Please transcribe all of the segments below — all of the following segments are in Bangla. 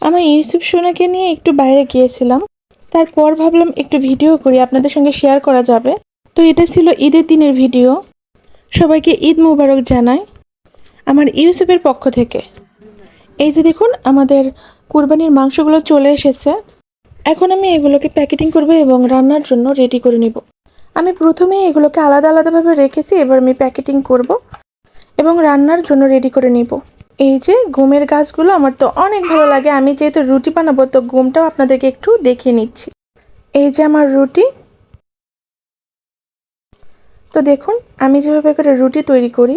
আমার ইউসুফ সোনাকে নিয়ে একটু বাইরে গিয়েছিলাম। তারপর ভাবলাম একটু ভিডিও করি, আপনাদের সঙ্গে শেয়ার করা যাবে। তো এটা ছিল ঈদের দিনের ভিডিও। সবাইকে ঈদ মোবারক জানাই আমার ইউসুফের পক্ষ থেকে। এই যে দেখুন, আমাদের কুরবানির মাংসগুলো চলে এসেছে। এখন আমি এগুলোকে প্যাকেটিং করব এবং রান্নার জন্য রেডি করে নিব। আমি প্রথমে এগুলোকে আলাদা আলাদাভাবে রেখেছি, এবার আমি প্যাকেটিং করব এবং রান্নার জন্য রেডি করে নিব। এই যে গমের গাছগুলো আমার তো অনেক ভালো লাগে। আমি যেহেতু রুটি বানাবো, তো গমটাও আপনাদেরকে একটু দেখিয়ে নিচ্ছি। এই যে আমার রুটি। তো দেখুন, আমি যেভাবে করে রুটি তৈরি করি,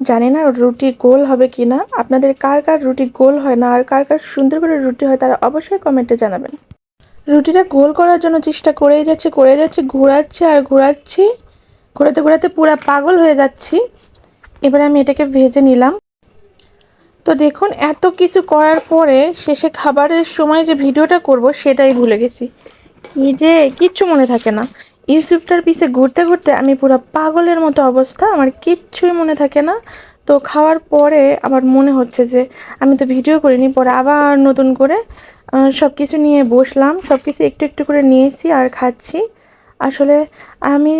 জানি না রুটি গোল হবে কি না আপনাদের কার কার রুটি গোল হয় না, আর কার কার সুন্দর করে রুটি হয় তারা অবশ্যই কমেন্টে জানাবেন। রুটিটা গোল করার জন্য চেষ্টা করেই যাচ্ছে করে যাচ্ছে, ঘোরাচ্ছি আর ঘোরাচ্ছি। ঘোরাতে ঘোরাতে পুরা পাগল হয়ে যাচ্ছি। এবারে আমি এটাকে ভেজে নিলাম। তো দেখুন, এত কিছু করার পরে শেষে খাবারের সময় যে ভিডিওটা করব সেটাই ভুলে গেছি। কি যে কিচ্ছু মনে থাকে না। ইউটিউবটার পিছে ঘুরতে ঘুরতে আমি পুরো পাগলের মতো অবস্থা, আমার কিচ্ছুই মনে থাকে না। তো খাওয়ার পরে আমার মনে হচ্ছে যে আমি তো ভিডিও করিনি, পরে আবার নতুন করে সব কিছু নিয়ে বসলাম সব কিছু একটু একটু করে নিয়েছি আর খাচ্ছি। আসলে আমি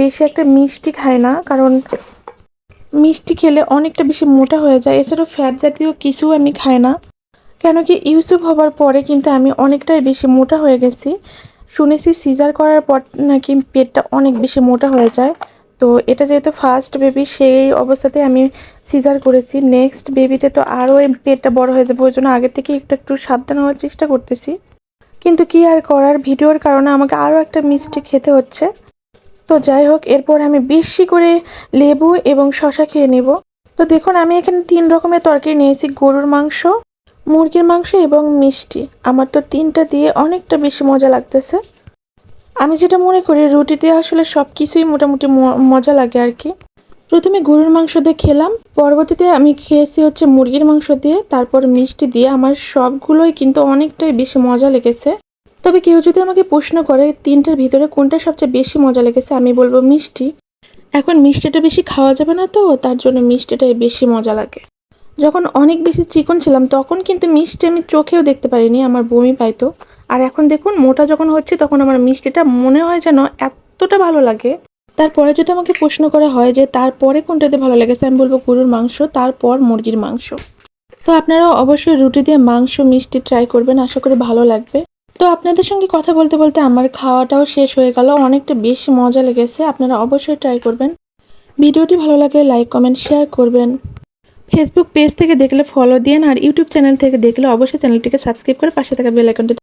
বেশি একটা মিষ্টি খাই না, কারণ মিষ্টি খেলে অনেকটা বেশি মোটা হয়ে যায়। এছাড়াও ফ্যাট জাতীয় কিছু আমি খাই না। কেন কি ইউসুফ হবার পরে কিন্তু আমি অনেকটাই বেশি মোটা হয়ে গেছি। শুনেছি সিজার করার পর নাকি পেটটা অনেক বেশি মোটা হয়ে যায়। তো এটা যেহেতু ফার্স্ট বেবি সেই অবস্থাতে আমি সিজার করেছি। নেক্সট বেবিতে তো আরও পেটটা বড় হয়ে যাবে, ওই জন্য আগে থেকে একটু একটু সাবধান হওয়ার চেষ্টা করতেছি। কিন্তু কি আর করার, ভিডিওর কারণে আমাকে আরও একটা মিষ্টি খেতে হচ্ছে। তো যাই হোক, এরপর আমি বেশি করে লেবু এবং শশা খেয়ে নেব। তো দেখুন, আমি এখানে তিন রকমের তরকারি নিয়েছি, গরুর মাংস, মুরগির মাংস এবং মিষ্টি। আমার তো তিনটা দিয়ে অনেকটা বেশি মজা লাগতেছে। আমি যেটা মনে করি রুটিতে আসলে সব কিছুই মোটামুটি মজা লাগে আর কি। প্রথমে গরুর মাংস দিয়ে খেলাম, পরবর্তীতে আমি খেয়েছি হচ্ছে মুরগির মাংস দিয়ে, তারপর মিষ্টি দিয়ে। আমার সবগুলোই কিন্তু অনেকটাই বেশি মজা লেগেছে। তবে কেউ যদি আমাকে প্রশ্ন করে তিনটার ভিতরে কোনটা সবচেয়ে বেশি মজা লেগেছে, আমি বলব মিষ্টি। এখন মিষ্টিটা বেশি খাওয়া যাবে না তো, তার জন্য মিষ্টিটাই বেশি মজা লাগে। যখন অনেক বেশি চিকন ছিলাম, তখন কিন্তু মিষ্টি আমি চোখেও দেখতে পারিনি, আমার বমি পাইতো। আর এখন দেখুন, মোটা যখন হচ্ছে, তখন আমার মিষ্টিটা মনে হয় যেন এতটা ভালো লাগে। তারপরে যদি আমাকে প্রশ্ন করা হয় যে, তারপরে কোনটাতে ভালো লেগেছে? আমি বলব গরুর মাংস, তারপর মুরগির মাংস। তো আপনারা অবশ্যই রুটি দিয়ে মাংস, মিষ্টি ট্রাই করবেন, আশা করি ভালো লাগবে। তো আপনাদের সঙ্গে কথা বলতে বলতে আমার খাওয়াটাও শেষ হয়ে গেল। অনেকটা বেশি মজা লেগেছে। আপনারা অবশ্যই ট্রাই করবেন। ভিডিওটি ভালো লাগলে লাইক কমেন্ট শেয়ার করবেন। ফেসবুক পেজ থেকে দেখলে ফলো দিন আর ইউটিউব চ্যানেল থেকে দেখলে অবশ্যই চ্যানেলটিকে সাবস্ক্রাইব করে পাশে থাকা বেল আইকনটি